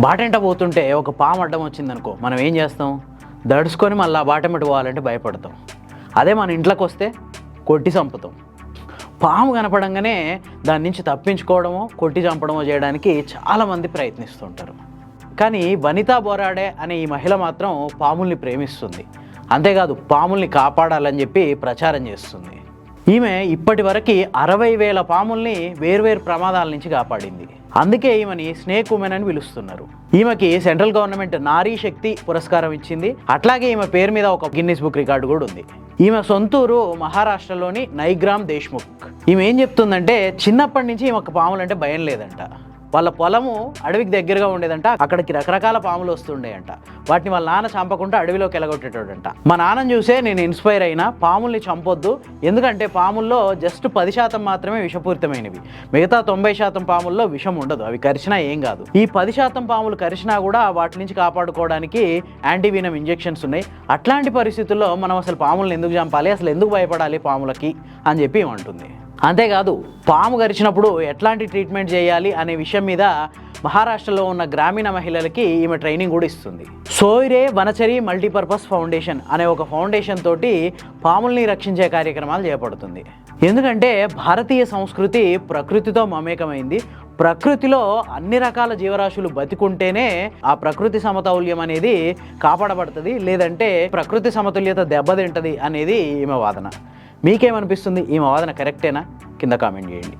బాటెంట పోతుంటే ఒక పాము అడ్డం వచ్చిందనుకో మనం ఏం చేస్తాం? దడుచుకొని మళ్ళీ ఆ బాటెంబటి పోవాలంటే భయపడతాం. అదే మన ఇంట్లోకి వస్తే కొట్టి చంపుతాం. పాము కనపడంగానే దాని నుంచి తప్పించుకోవడమో కొట్టి చంపడమో చేయడానికి చాలామంది ప్రయత్నిస్తుంటారు. కానీ వనితా బోరాడే అనే ఈ మహిళ మాత్రం పాముల్ని ప్రేమిస్తుంది. అంతేకాదు పాముల్ని కాపాడాలని చెప్పి ప్రచారం చేస్తుంది. ఈమె ఇప్పటి వరకు అరవై వేల పాముల్ని వేర్వేరు ప్రమాదాల నుంచి కాపాడింది. అందుకే ఈమెని స్నేక్ ఉమెన్ అని పిలుస్తున్నారు. ఈమెకి సెంట్రల్ గవర్నమెంట్ నారీ శక్తి పురస్కారం ఇచ్చింది. అట్లాగే ఈమె పేరు మీద ఒక గిన్నిస్ బుక్ రికార్డు కూడా ఉంది. ఈమె సొంతూరు మహారాష్ట్రలోని నైగ్రామ్ దేశ్ముఖ్. ఈమె ఏం చెప్తుందంటే చిన్నప్పటి నుంచి ఈమెకు పాములంటే భయం లేదంట. వాళ్ళ పొలము అడవికి దగ్గరగా ఉండేదంట. అక్కడికి రకరకాల పాములు వస్తుండేయంట. వాటిని వాళ్ళ నాన్న చంపకుండా అడవిలోకి ఎలగొట్టేటోడంట. మా నాన్నని చూసే నేను ఇన్స్పైర్ అయినా పాముల్ని చంపొద్దు. ఎందుకంటే పాముల్లో జస్ట్ పది శాతం మాత్రమే విషపూరితమైనవి. మిగతా తొంభై శాతం పాముల్లో విషం ఉండదు. అవి కరిచినా ఏం కాదు. ఈ పది శాతం పాములు కరిచినా కూడా వాటి నుంచి కాపాడుకోవడానికి యాంటీవీనం ఇంజెక్షన్స్ ఉన్నాయి. అట్లాంటి పరిస్థితుల్లో మనం అసలు పాములను ఎందుకు చంపాలి? అసలు ఎందుకు భయపడాలి పాములకి? అని చెప్పి ఉంటుంది అంతేకాదు పాము గరిచినప్పుడు ఎట్లాంటి ట్రీట్మెంట్ చేయాలి అనే విషయం మీద మహారాష్ట్రలో ఉన్న గ్రామీణ మహిళలకి ఈమె ట్రైనింగ్ కూడా ఇస్తుంది. సోయిరే వనచరి మల్టీపర్పస్ ఫౌండేషన్ అనే ఒక ఫౌండేషన్ తోటి పాముల్ని రక్షించే కార్యక్రమాలు చేపడుతుంది. ఎందుకంటే భారతీయ సంస్కృతి ప్రకృతితో మమేకమైంది. ప్రకృతిలో అన్ని రకాల జీవరాశులు బతికుంటేనే ఆ ప్రకృతి సమతౌల్యం అనేది కాపాడబడుతుంది. లేదంటే ప్రకృతి సమతుల్యత దెబ్బతింటది అనేది ఈమె వాదన. మీకేమనిపిస్తుంది? ఈమె వాదన కరెక్టేనా కింద కామెంట్ చేయండి.